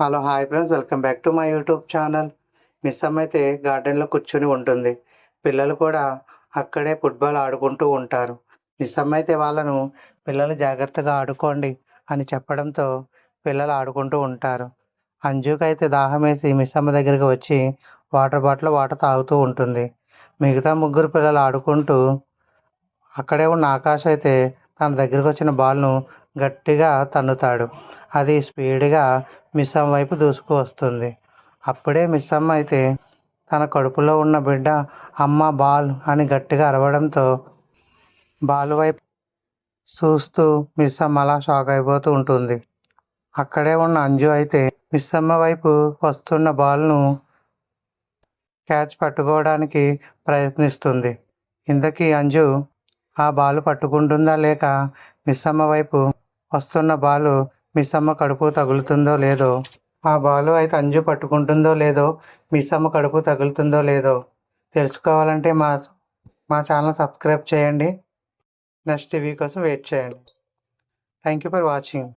Hello hi friends. Welcome back to my YouTube channel. Miss అమ్మ అయితే గార్డెన్లో కూర్చుని ఉంటుంది. పిల్లలు కూడా అక్కడే ఫుట్బాల్ ఆడుకుంటూ ఉంటారు. మిస్ అమ్మ అయితే వాళ్ళను పిల్లలు జాగ్రత్తగా ఆడుకోండి అని చెప్పడంతో పిల్లలు ఆడుకుంటూ ఉంటారు. అంజుకి అయితే దాహం వేసి మిస్ అమ్మ దగ్గరికి వచ్చి వాటర్ బాటిల్ వాటర్ తాగుతూ ఉంటుంది. మిగతా ముగ్గురు పిల్లలు ఆడుకుంటూ అక్కడే ఉన్న ఆకాశ్ అయితే తన దగ్గరకు వచ్చిన బాల్ను గట్టిగా తన్నుతాడు. అది స్పీడ్గా మిస్సమ్మ వైపు దూసుకు వస్తుంది. అప్పుడే మిస్సమ్మ అయితే తన కడుపులో ఉన్న బిడ్డ అమ్మ బాల్ అని గట్టిగా అరవడంతో బాల్ వైపు చూస్తూ మిస్సమ్మ అలా షాక్ అయిపోతూ ఉంటుంది. అక్కడే ఉన్న అంజు అయితే మిస్సమ్మ వైపు వస్తున్న బాల్ను క్యాచ్ పట్టుకోవడానికి ప్రయత్నిస్తుంది. ఇంతకీ అంజు ఆ బాల్ పట్టుకుంటుందా లేక మిస్సమ్మ వైపు వస్తున్న బాలు మిస్సమ్మ కడుపు తగులుతుందో లేదో? ఆ బాలు అయితే అంజు పట్టుకుంటుందో లేదో? మిస్సమ్మ కడుపు తగులుతుందో లేదో? తెలుసుకోవాలంటే మా మా ఛానల్ సబ్స్క్రైబ్ చేయండి. నెక్స్ట్ టీవీ కోసం వెయిట్ చేయండి. Thank you for watching